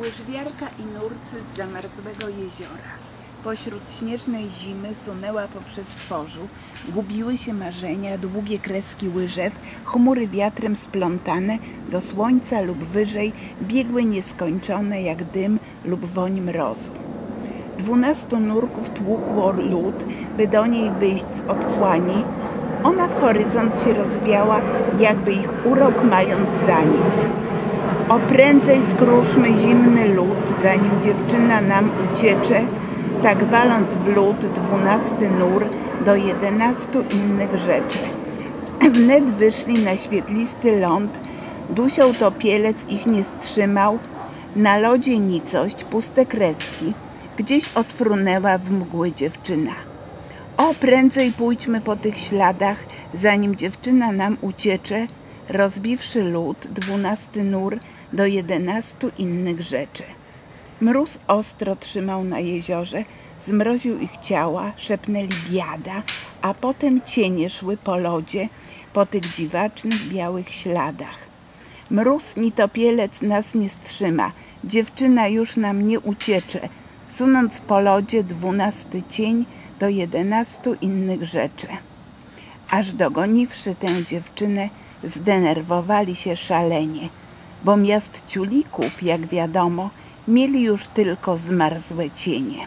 Łyżwiarka i nurcy z zamarzłego jeziora. Pośród śnieżnej zimy sunęła poprzez tworzu, gubiły się marzenia, długie kreski łyżew, chmury wiatrem splątane, do słońca lub wyżej biegły nieskończone jak dym lub woń mrozu. Dwunastu nurków tłukło lód, by do niej wyjść z otchłani. Ona w horyzont się rozwiała, jakby ich urok mając za nic. O prędzej skruszmy zimny lód, zanim dziewczyna nam uciecze, tak waląc w lód dwunasty nur do jedenastu innych rzeczy. Wnet wyszli na świetlisty ląd, dusią topielec ich nie wstrzymał, na lodzie nicość, puste kreski, gdzieś odfrunęła w mgły dziewczyna. O, prędzej pójdźmy po tych śladach, zanim dziewczyna nam uciecze, rozbiwszy lód, dwunasty nur do jedenastu innych rzeczy. Mróz ostro trzymał na jeziorze, zmroził ich ciała, szepnęli biada, a potem cienie szły po lodzie, po tych dziwacznych białych śladach. Mróz ni topielec nas nie strzyma, dziewczyna już nam nie uciecze, sunąc po lodzie dwunasty cień do jedenastu innych rzeczy. Aż dogoniwszy tę dziewczynę, zdenerwowali się szalenie, bo miast ciulików, jak wiadomo, mieli już tylko zmarzłe cienie.